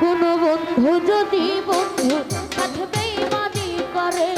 কোনো বন্ধু যদি বন্ধু করে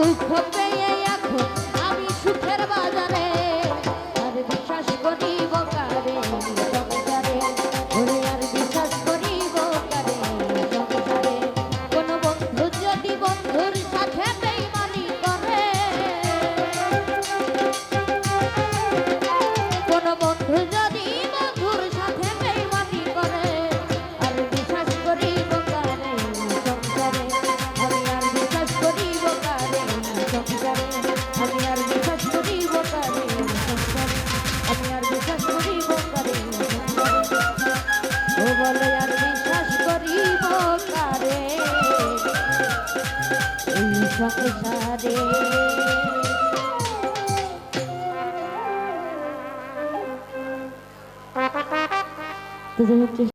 দুঃখ আমি আর বিশ্বাস করিব কারে আমি আর বিশ্বাস করিব কারে ও তো যাই হোক